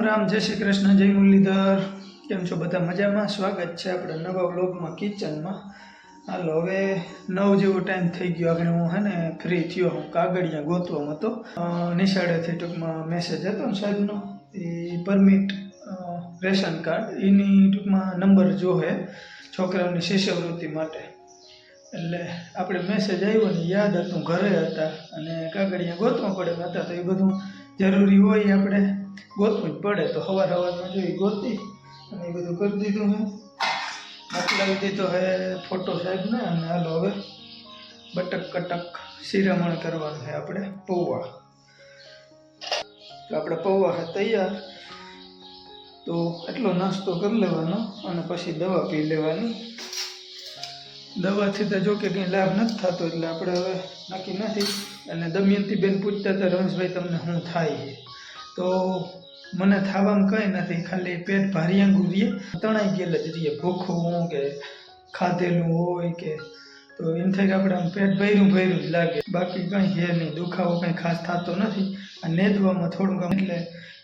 રામ રામ, જય શ્રી કૃષ્ણ, જય મુરલીધર. કેમ છો બધા મજામાં? સ્વાગત છે આપણે નવા વ્લોગમાં, કિચનમાં. હાલો, હવે નવ જેવો ટાઈમ થઈ ગયો. આગળ હું હે ને ફ્રી થયો, હું કાગળિયા ગોતવામાં હતો નિશાળેથી ટૂંકમાં મેસેજ હતો ને સાહેબનો, એ પરમિટ રેશન કાર્ડ એની ટૂંકમાં નંબર જોહે છોકરાઓની શિષ્યવૃત્તિ માટે. એટલે આપણે મેસેજ આવ્યો ને, યાદ હતું, ઘરે હતા અને કાગળિયા ગોતવા પડે હતા. તો એ બધું જરૂરી હોય આપણે ગોતવું જ પડે. તો સવાર સવારમાં જોઈ ગોતી અને એ બધું કરી દીધું હે મોકલાવી દીધો હે ફોટો સાહેબને અને હાલો હવે બટક કટક શિરામણ કરવાનું છે આપણે, પૌવા. તો આપણે પૌવા છે તૈયાર. તો એટલો નાસ્તો કરી લેવાનો અને પછી દવા પી લેવાની. દવાથી તો જો કે કંઈ લાભ નથી થતો એટલે આપણે હવે નક્કી નથી. અને દમયંતીબેન પૂછતા હતા, રમેશભાઈ, તમને શું થાય તો મને થવામાં કંઈ નથી, ખાલી પેટ ભારી ભારિયાંગું રહીએ તણાઈ ગયેલ જ રહીએ ભૂખું હું કે ખાધેલું હોય કે તો એમ થાય કે આપણે આમ પેટ ભર્યું ભર્યું જ લાગે. બાકી કંઈ છે નહીં, દુખાવો કંઈ ખાસ થતો નથી. આ નેદવામાં થોડુંક આમ એટલે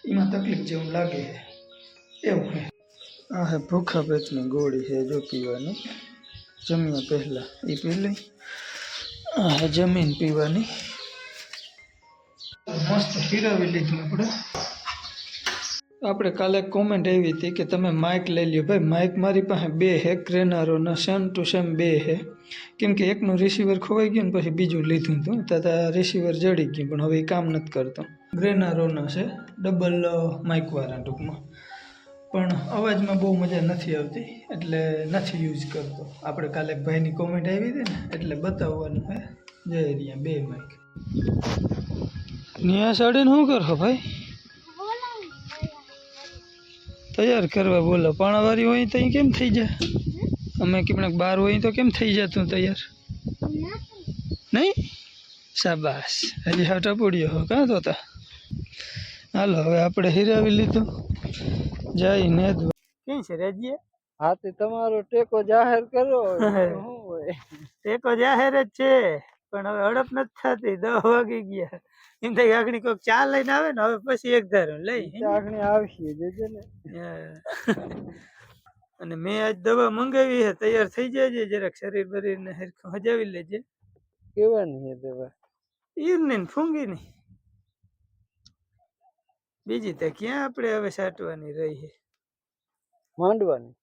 એમાં તકલીફ જેવું લાગે. એવું છે. આ હે ભૂખા પેટની ગોળી છે જો પીવાની. જમ્યા પહેલાં એ પી લઈ. આ જમીન પીવાની. મસ્ત ફેરવી લીધું આપણે. આપણે કાલે કોમેન્ટ આવી હતી કે તમે માઇક લઈ લ્યો. ભાઈ માઇક મારી પાસે બે હે ક્રેનારોના સેમ ટુ સેમ બે હે. કેમ કે એકનું રિસીવર ખોવાઈ ગયું ને પછી બીજું લીધું હતું. ત્યાં રિસીવર જડી ગયું, પણ હવે એ કામ નથી કરતો. ગ્રેનારોના છે ડબલ માઇકવાળા ટૂંકમાં. પણ અવાજમાં બહુ મજા નથી આવતી, એટલે નથી યુઝ કરતો. આપણે કાલે ભાઈની કોમેન્ટ આવી હતી ને, એટલે બતાવવાનું હે. જય રહ્યા બે માઇક નિયા સાડીને શું કરો ભાઈ? તૈયાર કરવા બોલો. પાણાવાળી હોય તો કેમ થઈ જાય? અમે કેમણે બાર હોય તો કેમ થઈ જાય તું તૈયાર? નહીં? શાબાશ. હજી હાટા પૂડ્યો હો. કાં તો તા હાલો હવે આપણે હિરાવી લીધું. જઈને કેમ છે રેજીએ હા તે તમારો ટેકો જાહેર કરો શું હોય. ટેકો જાહેર જ છે. પણ હવે હડપ નથી થતી દસ વાગી ગયા. એમ થાય આગળ કોઈક ચા લઈને આવે ને હવે પછી એક ધારું લઈ. આગળ આવશે જજે ને. અને મેં આજ દવા મંગાવી છે તૈયાર થઈ જાય જરાક શરીર બરીર ને હરખું હજાવી લેજે. કેવાની છે દવા? ઈરની ને ફૂંગી ની. બીજી તો ક્યાં આપણે હવે સાટવાની રહી છે? માંડવાની?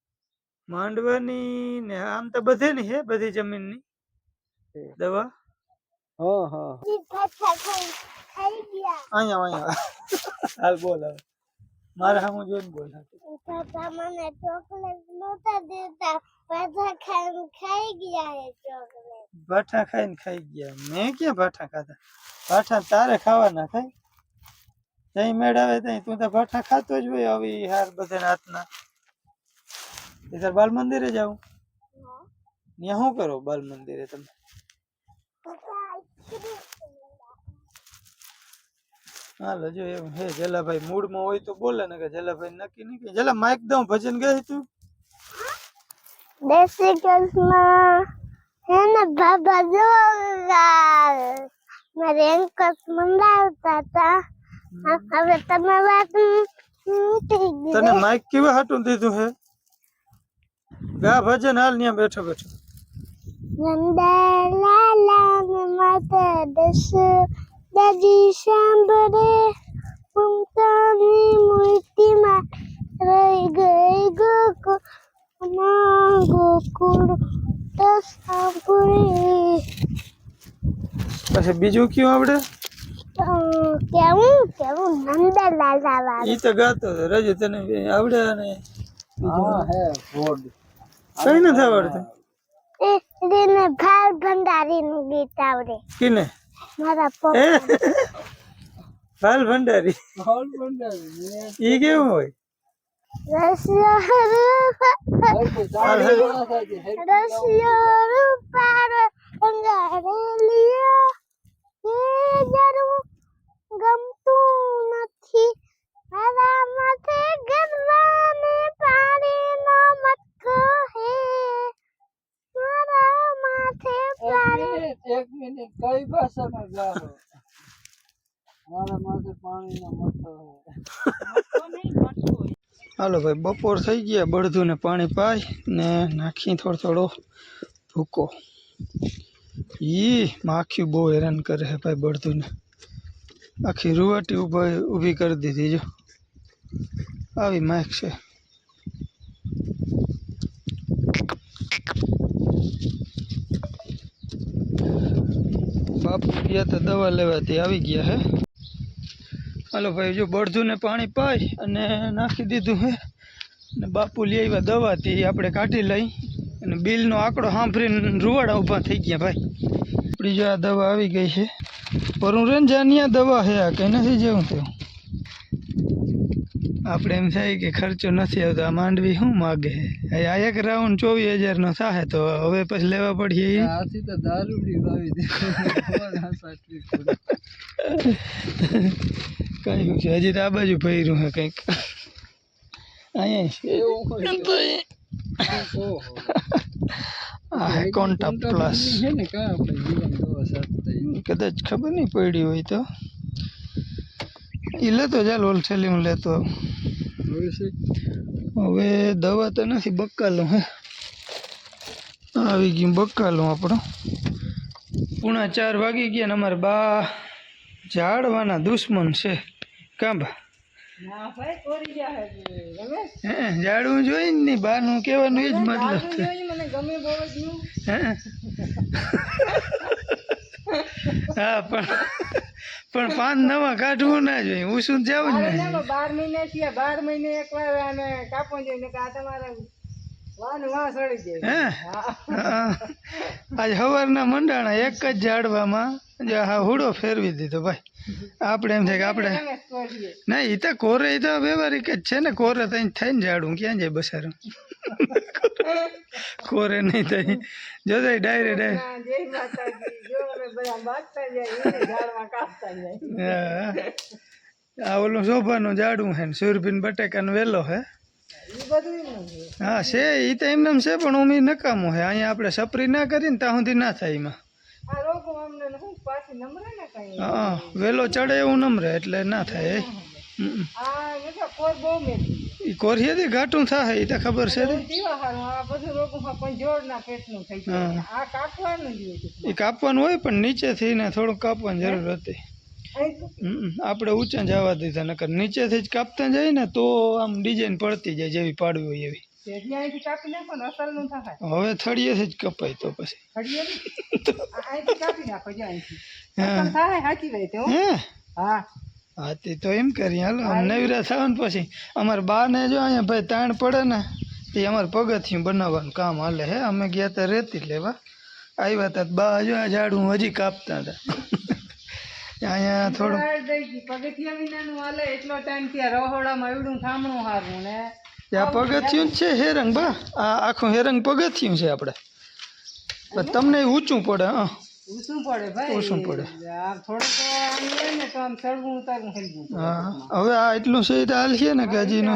માંડવાની ને આમ તો બધે ની છે બધી જમીનની. દવા? હા હા અહીંયા અહીંયા હાલ બોલ હવે મારે સામું જોઈને બોલ પાપા મને ચોકલેટ નહોતા દેતા બધા ખાઈ ખાઈ ગયા એ ચોકલેટ ભાઠા ખાઈને ખાઈ ગયા મેં ક્યાં ભાઠા ખાધા ભાઠા તારે ખાવાના ખાય ત્યાં મેળ આવે ત્યાં તું તો ભાઠા ખાતો જ હોય આવી હાર બધા હાથના એ તાર બાલ મંદિરે જાઉં ત્યાં શું કરો બાલ મંદિરે તમે હાલો જો એવું હે જલાભાઈ મૂડમાં હોય તો બોલે ને કે જલાભાઈ નક્કી નહીં કે જલા માઇક દઉં ભજન ગઈ તું? દેશી કૃષ્ણ હે ને બાબા જોરદાર. મારે એન્કસ મંદાવતા હતા. હવે તમે વાત થઈ ગઈ. તને માઇક કેવા હાટું દીધું હે? ગા ભજન હાલ ત્યાં બેઠો બેઠો. વંદા લાલા માતા દસ દાદી સાંભળે મમતાની મૂર્તિમાં રહી ગઈ ગોકુળ. ગોકુળ સાંભળે. પછી બીજું કયું આવડે? કેવું કેવું નંદલાલ આવા ઈ તો ગાતો રજુ તને આવડે અને હા હે ગોડ કઈ નથી આવડતું? એ એને ભાલ ભંડારીનું ગીત આવડે. કિને? મારા પપ્પા. ભાલ ભંડારી. ભોડ ભંડારી ઈ કેવું હોય? રસિયો રસિયો રૂપારો અંગારેલિયો એ જરું ગમતું નથી. મારા માથે ગરવાને પાણી નો મત મારા માથે પાણી એક મિનિટ કઈ ભાષામાં ગાઓ મારા માથે પાણીનો મથ્થો હે હાલો ભાઈ, બપોર થઈ ગયા બળધું ને પાણી પાય ને નાખી થોડો થોડો ભૂકો. ઈ માખી બહુ હેરાન કરે છે ભાઈ બળધું ને આખી રૂવાટી ઊભા, ઊભી કરી દીધી જો આવી માખ છે. બાપુ ગયા તો દવા લેવાથી આવી ગયા હે. હાલો ભાઈ, જો બળજુને પાણી પાય અને નાખી દીધું હે. ને બાપુ લઈ આવ્યા દવાથી આપણે કાઢી લઈ. અને બિલનો આંકડો સાંભળીને રૂવાડા ઊભા થઈ ગયા ભાઈ. આપણી આ દવા આવી ગઈ છે. પરું રેન જાનિયા દવા હે આ, કંઈ નથી જેવું તેવું. આપણે એમ થાય કે ખર્ચો નથી આવતો. આ માંડવી શું માગે? હે આ એક રાઉન્ડ ચોવીસ હજારનો થાય તો હવે પછી લેવા પડીએ ઈ. આથી તો દારૂડી વાવી દે. સાચવી પડે? કઈ છે હજી તો આ બાજુ ભર્યું હે કંઈક. અહીંયા છે. ઓહો. આ હે કોન્ટા પ્લસ. છે ને કા આપણે જીવન દવા સાથે કદાચ ખબર નહીં પડી હોય તો. એ લેતો ચાલ હોલસેલ હું લેતો. આવું. હવે છે. હવે દવા તો નથી બકાલું હે. આવી ગયું બકાલું આપણું. પૂણા ચાર વાગી ગયા ને અમારે બા ઝાડવાના દુશ્મન છે. કાંબા ના ભાઈ હે રમેશ હે ઝાડવું જોઈ ને નહીં બાનું કહેવાનું એ જ મતલબ હા પણ પણ પાન નવા કાઢવું ના જોઈએ. હું શું જવું જ નહીં બાર મહિને છીએ બાર મહિને એક વાર આને કાપો જોઈએ કે આ તમારે. આજ સવારના મંડાણા એક જ ઝાડવામાં જો હા હુડો ફેરવી દીધો ભાઈ. આપણે એમ થાય કે આપણે ના એ તો કોરે એ તો વ્યવહારિક જ છે ને. કોરે તો થઈને ઝાડું ક્યાં જાય બસારું? કોરે નહીં થાય જો ડાયરે ડાયરે આ ઓલું શોભાનું ઝાડું હે ને સુરભીન બટેકાનો વેલો હે હા છે એ તો એમને છે પણ ઉમી નકામું હે અહીંયા આપણે સપરી ના કરીને ત્યાં સુધી ના થાય એમાં. હું વેલો ચડે એવું નમરે એટલે ના થાય. હમ. બહુ ઈ કોરિયાથી ઘાટું થાય એ તો ખબર છે એ કાપવાનું હોય પણ નીચેથી ને થોડુંક કાપવાની જરૂર હતી. આપણે ઊંચા જવા દીધા નકર નીચેથી જ કાપતા જાય ને તો આમ ડિઝાઇન પડતી જાય જેવી પાડવી હોય એવી. હવે થળીએથી જ કપાય તો પછી. હો. હે તે તો એમ કરીએ હાલો આમ નવરા થાવ ને પછી બા ને જો અહીંયા ભાઈ તાણ પડે ને એ અમારે પગથિયું બનાવવાનું કામ હાલે હે અમે ગયા તા રેતી લેવા. આવ્યા તા તો બા જો આ ઝાડું હજી કાપતા હતા. અહીંયા થોડું પગથિયા વિનાનું હાલે એટલો ટાઈમ ત્યાં રહોડામાં એવડું થામણું હારું ને. ત્યાં પગથિયું છે હેરંગ બા? આ આખું હેરંગ પગથિયું છે આપણે તમને ઊંચું પડે હા. ઊંચું પડે ભાઈ ઊંચું પડે. આ થોડુંક આમ લે ને તો આમ ચડવું ઉતારવું હેલવું પડે. હા હવે આ એટલું છે એ તો હાલ છે ને કે હજી નો?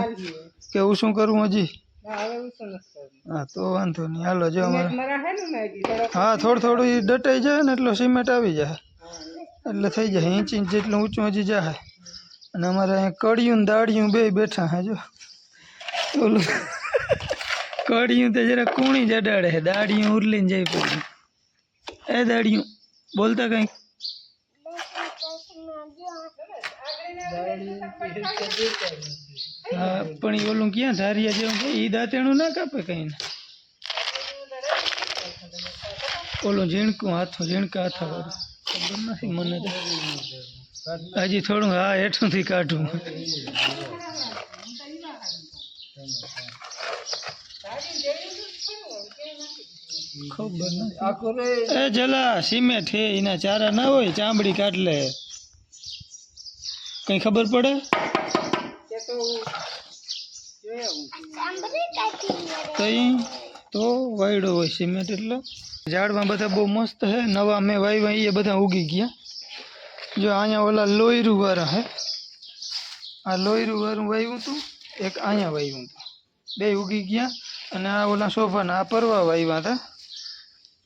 કે હું શું કરવું હજી? હા, હવે ઊંચું નથી કરવું. હા તો વાંધો નહીં હાલો જો અમારે. સિમેન્ટ મરા હે ને મેં હજી થોડોક. હા થોડું થોડું એ દટાઈ જાય ને એટલો સિમેન્ટ આવી જાય. એટલે થઈ જાય ઇંચ ઇંચ જેટલું ઊંચું હજી જાય. અને અમારે અહીંયા કડિયું ને દાડિયું બે બેઠા હે જો. ઓલું. કડિયું તો જરા કૂણી જ અડાડે છે દાડિયું ઉરલીને જાય પછી. એ દાડિયું બોલતા કંઈક હા, પણ એ ઓલું ક્યાં ધારિયા જેવું છે? એ દાંતેણું ના કાપે કંઈ ઓલું ઝીણકું હાથું ઝીણકા હાથા વાળું. ખબર નથી મને હજી થોડું હા, હેઠુંથી કાઢું. ખબર નથી. આખો રે. એ જલા સિમેન્ટ હે એના ચારા ના હોય ચામડી કાઢ લે કઈ ખબર પડે? કઈ તો વાયડો હોય સિમેન્ટ એટલે. ઝાડમાં બધા બહુ મસ્ત હે. નવા મેં વાવ્યા એ બધા ઉગી ગયા. જો અહીંયા ઓલા લોયરું વાળા હે. આ લોયરું વાળું વાવ્યું હતું એક અહીંયા વાવ્યું હતું બે ઉગી ગયા અને આ ઓલા સોફાના આ પરવા વાવ્યા હતા.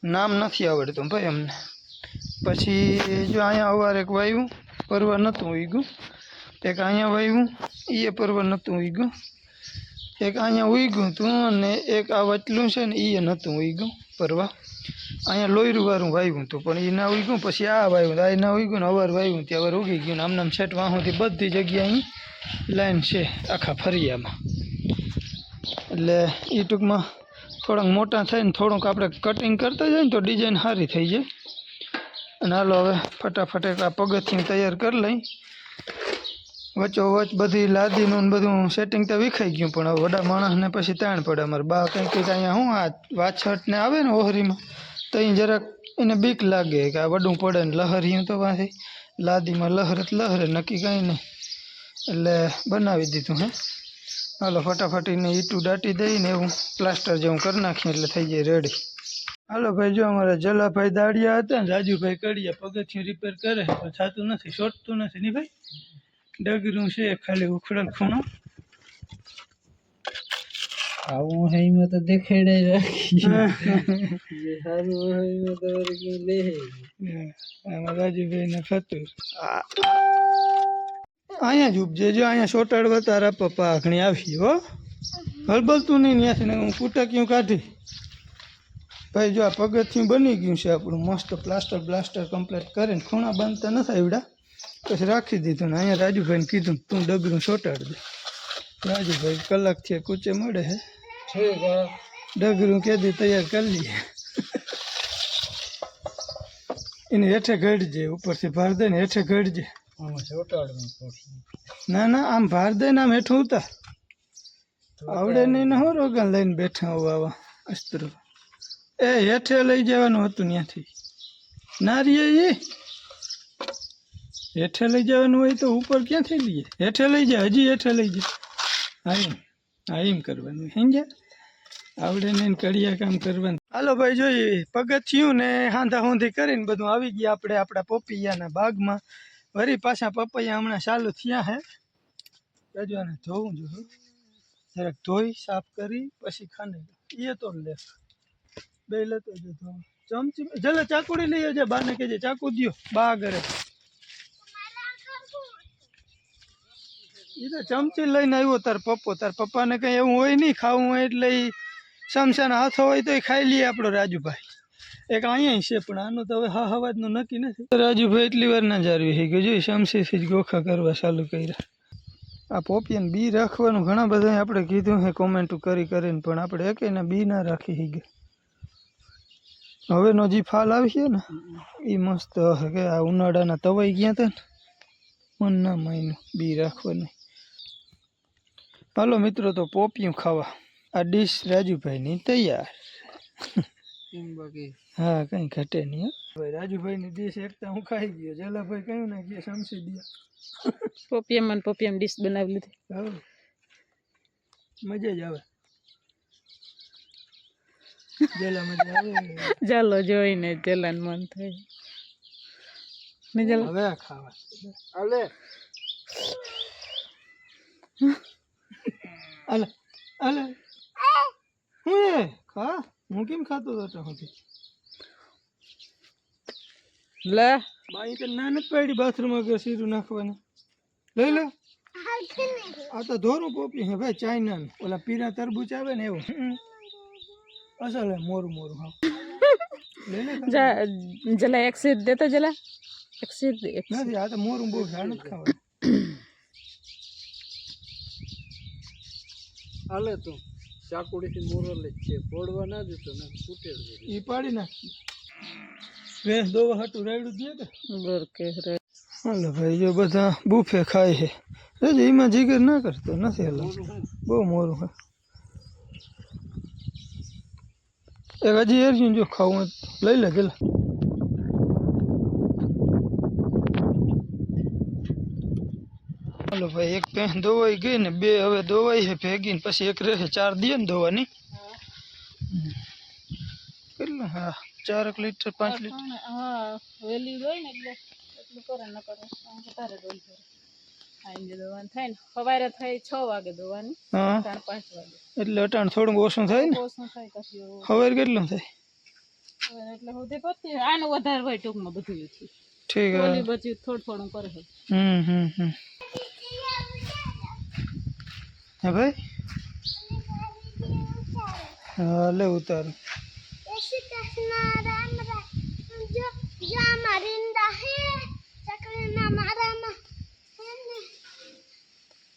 નામ નથી આવડતું ભાઈ અમને. પછી જો અહીંયા અવાર એક વાવ્યું પરવા નહોતું ઉગ્યું એક અહીંયા વાવ્યું એ પરવા નહોતું ઉગ્યું એક અહીંયા ઉગ્યું હતું અને એક આ વચલું છે ને એ નહોતું ઉગ્યું પરવા. અહીંયા લોયરું વારું વાવ્યું હતું, પણ એ ના ઉગ્યું પછી આ વાવ્યું આ ના ઉગ્યું ને અવાર વાવ્યું ત્યાં અવાર ઉગી ગયું ને આમ નામ છેટ વાહોથી બધી જગ્યાએ અહીં લાઈન છે, આખા ફરિયામાં. એટલે એ ટૂંકમાં થોડાક મોટા થઈને થોડુંક આપણે કટિંગ કરતા જાય ને તો ડિઝાઇન સારી થઈ જાય. અને હાલો હવે ફટાફટ એક આ પગથિયું તૈયાર કરી લઈ. વચ્ચોવચ બધી લાદીનું બધું સેટિંગ તો વિખાઈ ગયું પણ હવે વડા માણસને પછી તાણ પડે અમારે. બા કંઈક કંઈક અહીંયા હું આ વાછટ ને આવે ને ઓહરીમાં તો અહીં જરાક એને બીક લાગે કે આ વડું પડે ને લહરિયું તો પાછી લાદીમાં લહરે લહરે, નક્કી કાંઈ નહીં. એટલે બનાવી દીધું હે. હાલો ફટાફટ એને ઈટું દાટી દઈને એવું પ્લાસ્ટર જેવું કરી નાખીએ એટલે થઈ જાય રેડી હાલો ભાઈ જો અમારા જલાભાઈ દાડિયા હતા ને રાજુભાઈ કડિયા પગથિયું રિપેર કરે પણ થતું નથી છોટતું નથી નહીં ભાઈ? ડગરું છે ખાલી ઉખડલ ખૂણો. આવું હોય એમાં તો દેખાડે રાખી. જે સારું હોય એમાં તો વળી લે. આમાં રાજુભાઈ ને ફતુર અહીંયા જ ઉપજે. જો અહીંયા ચોટાડવા તારા પપ્પા આખણી આવી હો. હલબલતું નહીં ત્યાંથી ને હું કુટકીયું કાઢી. ભાઈ જો આ પગથિયું બની ગયું છે આપણું મસ્ત પ્લાસ્ટર બ્લાસ્ટર કમ્પ્લીટ કરીને. ખૂણા બાંધતા નથી આવડ્યા. પછી રાખી દીધું ને અહીંયા રાજુભાઈને કીધું તું ડગરું ચોટાડ દે. રાજુભાઈ કલાકથી કૂચે મળે હે. ઠીક હે. ડગરું કેદી તૈયાર કરી લઈએ એને હેઠે ઘડજે ઉપરથી ભાર દે ને હેઠે ઘડજે આમાં ચોટાડવું પડશે ના ના આમ ભાર દે ને આમ હેઠું ઉતાર. આવડે નહીં ને હું રોગન લઈને બેઠા હોવા આવા અસ્ત્રો. એ હેઠે લઈ જવાનું હતું ત્યાંથી. ના રીએ એ હેઠે લઈ જવાનું હોય તો ઉપર ક્યાંથી લઈએ? હેઠે લઈ જાય હજી હેઠે લઈ જાય. હા એમ. હા એમ કરવાનું સમજ્યા? આવડે નહીં ને કડિયા કામ કરવાનું. હાલો ભાઈ જોઈએ પગથિયું ને હાંધા હોંધી કરીને બધું આવી ગયા આપણે આપણા પોપિયાના બાગમાં. વળી પાછા પપૈયા હમણાં ચાલુ થયા હે. રજવાને ધોવું જોઈએ જરાક ધોઈ, સાફ કરી, પછી ખાને એ તો લે. બે લેતો જો ધોવા. ચમચી જલે ચાકુડી લઈ આવજે, બાને કહેજે, ચાકુ દ્યો, બા ઘરે. એ તો ચમચી લઈને આવ્યો તાર પપ્પો. તાર પપ્પાને કંઈ એવું હોય નહીં, ખાવું હોય એટલે એ સમસાના હાથો હોય તો ખાઈ લઈએ આપણો રાજુભાઈ. એક અહીંયા છે, પણ આનું તો હવે હા હવાજનું નક્કી નથી. રાજુભાઈ એટલી વાર ના જાળવી થઈ ગયું. જોઈ શમશીથી જ ગોખા કરવા ચાલુ કર્યા. આ પોપિયન બી રાખવાનું ઘણા બધા આપણે કીધું છે કોમેન્ટ કરી કરીને, પણ આપણે એકેયને બી ના રાખી થઈ ગયા. હવેનો જે ફાલ આવશે ને એ મસ્ત હશે કે આ ઉનાળાના તવાઈ ગયા હતા ને, મન ના માયનું બી રાખવાની. હાલો મિત્રો, તો પોપિયું ખાવા. આ ડીશ રાજુભાઈની તૈયાર. હા કઈ ઘટે નહીં ભાઈ ભાઈ રાજુભાઈની ડીશ એકતા હું ખાઈ ગયો. જલાભાઈ કયું ને કે સમસી દે પોપિયમ અને પોપિયમ ડીશ બનાવી લીધી. મજા જ આવે. જેલા મજા આવે ચાલો જોઈને જલાન મન થાય. ને જલા હવે ખાવા. અલે અલે અલે હું ખા. હું કેમ ખાતો હતો ત્યાં સુધી લે બાઈ કે ના નથી પાડી બાથરૂમમાં કે સીરું નાખવાનું લઈ લે આ તો ધોરું પોપી હે ભાઈ ચાઇના ઓલા પીરા તરબૂચ આવે ને એવું હમ. અસલ હે મોરું મોરું હા લઈ લે ખાલી. જા જલા એક સીટ દેતો જલા એક સીટ દે એક નથી આ તો મોરું બહુ છે આ નથી ખાવાનું હાલે તું ચાકુડીથી મોરો લે છે. ફોડવા ના દેતો ને ફૂટેલ દે એ પાડી નાખી. ભેંસ દોવા હાટું રાયડું દે કે બર કે રે. હાલો ભાઈ જો બધા બુફે ખાય છે. રેજ એમાં જીગર ના કરતો નથી હાલો બહુ મોરું છે એક હજી એર્યું જો ખાવું લઈ લે પેલા હાલો ભાઈ એક પેન દોવાઈ ગઈ ને બે હવે દોવાઈ છે ભેગી ને પછી એક રહે ચાર દે ને દોવાની કેટલું? હા ચારક લીટર પાંચ લીટર. હા વેલી હોય ને એટલે એટલું કરે ન કરે તારે ડોલ કરે થાય ને. સવારે થાય છ વાગે દોવાની પાંચ વાગે. એટલે અટાણ થોડુંક ઓછું થાય ને? ઓછું થાય કશું એવું. હવે કેટલું થાય? એટલે આનું વધારે હોય ટૂંકમાં બધું ઠીક હમ હમ હમ હે ભાઈ હા લે ઉતારું જય શ્રી કૃષ્ણ રામ રામ જો જો આમાં રીંડા હે ચકલીના મારામાં હે ને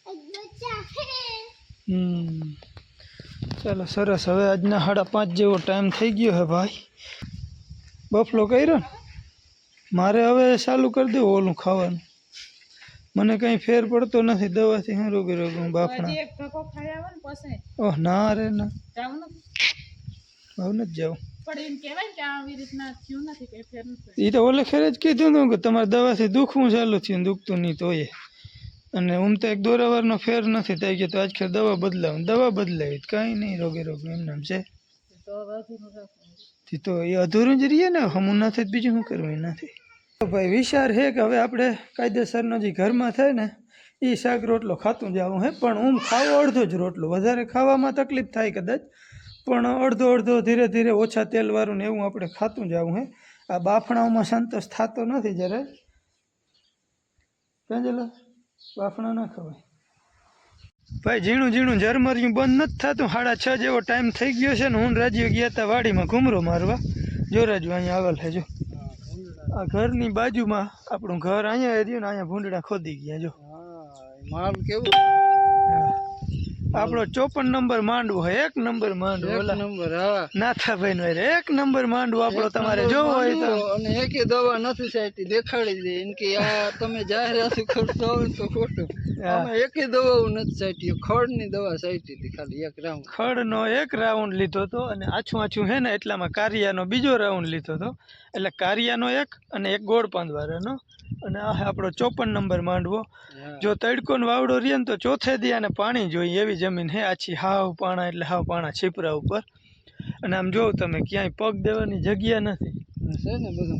એક બચ્ચા હે હમ ચાલો સરસ હવે આજના સાડા પાંચ જેવો ટાઈમ થઈ ગયો હે ભાઈ. બફલો કર્યો ને? મારે હવે ચાલુ કરી દેવું ઓલું ખાવાનું. મને કંઈ ફેર પડતો નથી દવાથી હું રોગી રોગું હું બાફણા. ઓહ ના રે ના. આવું નથી જવું એ તો ઓલે ખેરે જ કીધું હતું કે તમારે દવાથી દુખવું ચાલુ થયું દુખતું નહીં તોય અને હું તો એક દોરાવારનો ફેર નથી થાય ગયો તો આજ ખેર દવા બદલાવું દવા બદલાવી તો કાંઈ નહીં રોગે રોગ એમ નામ છે. તો તે તો એ અધૂરું જ રહીએ ને હમું નથી બીજું શું કરવું એ નથી. તો ભાઈ વિચાર છે કે હવે આપણે કાયદેસરનો જે ઘરમાં થાય ને એ શાક રોટલો ખાતું જવું હે. પણ હું ખાવો અડધો જ રોટલો. વધારે ખાવામાં તકલીફ થાય કદાચ, પણ અડધો અડધો ધીરે ધીરે ઓછા તેલવાળું ને એવું આપણે ખાતું જવું હે. આ બાફણાઓમાં સંતોષ થતો નથી જરાય પેંજેલા બાફણા ના ખવાય. ભાઈ ઝીણું ઝીણું ઝરમરિયું બંધ નથી થતું. સાડા છ જેવો ટાઈમ થઈ ગયો છે ને, હું રાજ્યો ગયા હતા વાડીમાં ઘૂમરો મારવા. જો રાજુ અહીંયા આવેલ છે આ ઘરની બાજુમાં આપણું ઘર અહીંયા રહ્યું ને અહીંયા ભૂંડડા ખોદી ગયા, જો. માલ કેવું? આપણો ચોપન નંબર માંડવો એક નંબર માંડવો ઓલા નંબર હા. નાથાભાઈ નો એક નંબર માંડવો આપણો તમારે જોવો હોય તો. અને એકે દવા નથી સાહેબ દેખાડી દે એમ કે આ તમે જાહેરાત કરશો તો ખોટું. આમાં એકે દવા નથી સાહેબ ખડની દવા સાઈટી હતી ખાલી એક રાઉન્ડ. ખડનો એક રાઉન્ડ લીધો હતો અને આછું આછું હે ને એટલામાં કારિયાનો બીજો રાઉન્ડ લીધો હતો. એટલે કારિયાનો એક અને એક ગોળ પાંદવારાનો અને આ આપણો ચોપન નંબર માંડવો. જો તડકોનો વાવડો રહે ને તો ચોથે દિયાને પાણી જોઈએ એવી જમીન હે. આછી હાવ પાણા એટલે હાવ પાણા છીપરા ઉપર. અને આમ જોવ તમે ક્યાંય પગ દેવાની જગ્યા નથી. છે ને બધું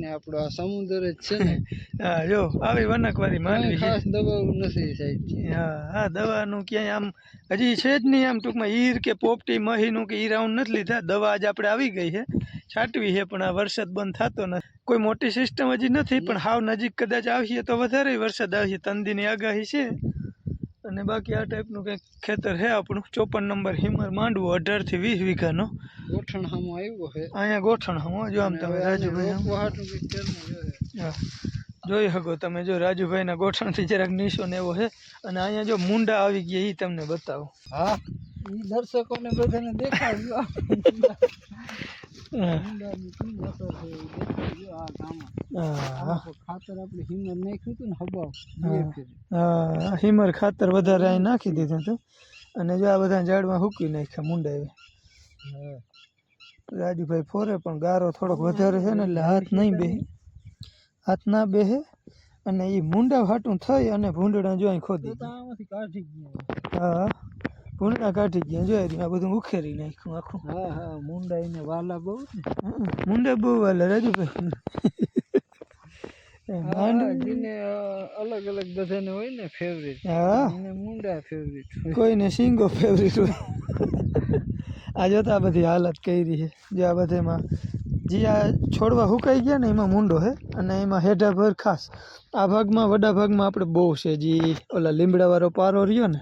ને આપણો આ સમુદ્ર જ છે ને. હા જો આવી વનકવારી છે. ખાસ દવાઓ નથી સાહેબ. હા હા દવાનું ક્યાંય આમ હજી છે જ નહીં આમ ટૂંકમાં. ઈર કે પોપટી મહીનું કે ઈ રાઉન્ડ નથી લીધા. દવા આજ આપણે આવી ગઈ છે છાંટવી છે પણ આ વરસાદ બંધ થતો નથી. કોઈ મોટી સિસ્ટમ હજી નથી પણ હાવ નજીક કદાચ આવીએ તો વધારે વરસાદ આવશે તંદીની આગાહી છે. અને બાકી આ ટાઈપનું કંઈક ખેતર છે આપણું ચોપન નંબર હિમર માંડવું અઢારથી વીસ વીઘાનો. ગોઠણ હામો આવ્યો છે. અહીંયા ગોઠણ હામો જો આમ તમે રાજુભાઈ જોઈ શકો તમે જો રાજુભાઈના ગોઠણથી જરાક નીચો ને એવો છે. અને અહીંયા જો મુંડા આવી ગયા એ તમને બતાવો. હા? ઈ દર્શકોને બધાને દેખાડજો. હિમર ખાતર વધારે અહીં નાખી દીધું હતું. અને જો આ બધા ઝાડમાં હૂકી નાખ્યા મુંડા એવા રાજુભાઈ ફોરે પણ ગારો થોડોક વધારે છે ને એટલે હાથ નહીં બેહે. હાથ ના બેહે અને એ મુંડા ફાટું થઈ અને ભૂંડડા જો અહીં ખોદી હા. ભૂંડડા કાઢી ગયા જો આ બધું ઉખેરી નાખ્યું આખું. હા હા મુંડા એને વાલા બહુ ને. હમ, મુંડા બહુ વાલે રાજુભાઈ. એ હા, માંડવી જેને અ, અલગ અલગ બધાને હોય ને ફેવરેટ હા. એને મુંડા ફેવરેટ હોય. કોઈને સિંગો ફેવરિટ હોય. આ જોતા આ બધી હાલત કરી છે. જે આ બધામાં જે આ છોડવા હુકાઈ ગયા ને એમાં મૂંડો છે અને એમાં હેઠા ભર ખાસ. આ ભાગમાં વડા ભાગમાં આપણે બહુ છે. જે ઓલા લીમડાવાળો પારો રહ્યો ને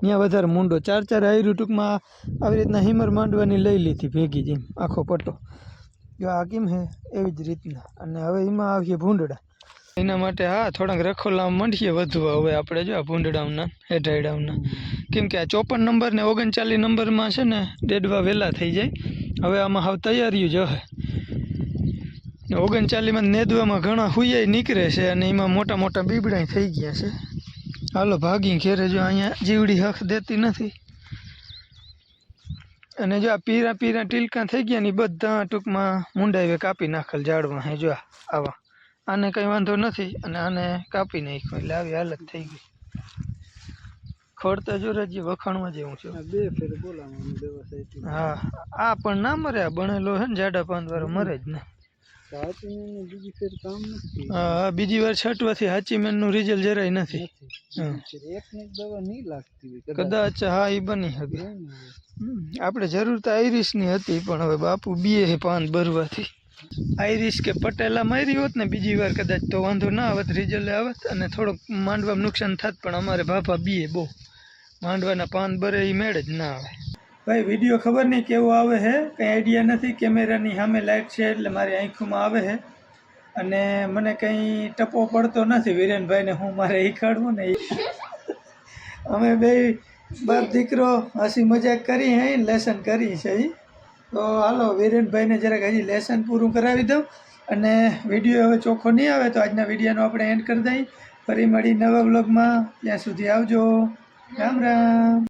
ત્યાં વધારે મૂંડો. ચાર ચાર આયરું ટૂંકમાં આવી રીતના હિમર માંડવાની લઈ લીધી ભેગી જેમ, આખો પટ્ટો. જો આ કેમ હે? એવી જ રીતના. અને હવે એમાં આવીએ ભૂંડડા. એના માટે હા, થોડાક રખોલા મંડીએ વધુ. હવે આપણે જો આ ભૂંડડાઓના હેઠાડાઓના કેમ કે આ ચોપન નંબર ને ઓગણચાલીસ નંબરમાં છે ને, ડેડવા વહેલા થઈ જાય. હવે આમાં હાવ તૈયારીઓ જ હે. ઓગણચાલીસમાં નેદવામાં ઘણા હુયાઈ નીકળે છે અને એમાં મોટા મોટા બીબડાઈ થઈ ગયા છે. હાલો ભાગી ઘેરે જો અહીંયા જીવડી હક દેતી નથી. અને જો આ પીરા પીરા ટીલકા થઈ ગયા ને બધા ટૂંકમાં મુંડાવે કાપી નાખેલ ઝાડમાં હે જો આવા. આને કંઈ વાંધો નથી અને આને કાપી નાખ્યું એટલે આવી હાલત થઈ ગઈ. ખોડતા જો રાજ્ય વખાણમાં જેવું છે. બે ફેર બોલાવવાનું હા આ પણ ના મરે આ બનેલો હે ને જાડા પાંદ વાળો મરે જ ને. સાચું એને બીજી વાર છાંટવાથી હાચી મેનનું રિઝલ્ટ જરાય નથી. કદાચ. હા એ બની શકે. આપણે જરૂર તો આઈરિશની હતી પણ હવે બાપુ બીએ પાન ભરવાથી. આઈરિશ કે પટેલા મારી હોત ને બીજી વાર કદાચ તો વાંધો ના આવત રિઝલ્ટ આવત અને થોડોક માંડવામાં નુકસાન થાત પણ અમારે બાપા બીએ બહુ. માંડવાના પાન ભરે એ મેળ જ ના આવે. ભાઈ વીડિયો ખબર નહીં કેવો આવે છે કંઈ આઈડિયા નથી કેમેરાની સામે લાઇટ છે એટલે મારી આંખોમાં આવે છે અને મને કંઈ ટપો પડતો નથી, વિરેનભાઈને હું મારે શીખવાડવું ને અમે બે બાપ દીકરો હસી મજાક કરી હે લેસન કરી છે. તો હાલો, વિરેનભાઈને જરાક હજી લેસન પૂરું કરાવી દઉં. અને વીડિયો હવે ચોખ્ખો નહીં આવે તો આજના વિડીયોનો આપણે એન્ડ કરી દઈએ. ફરી મળી નવા બ્લોગમાં ત્યાં સુધી આવજો. રામ રામ.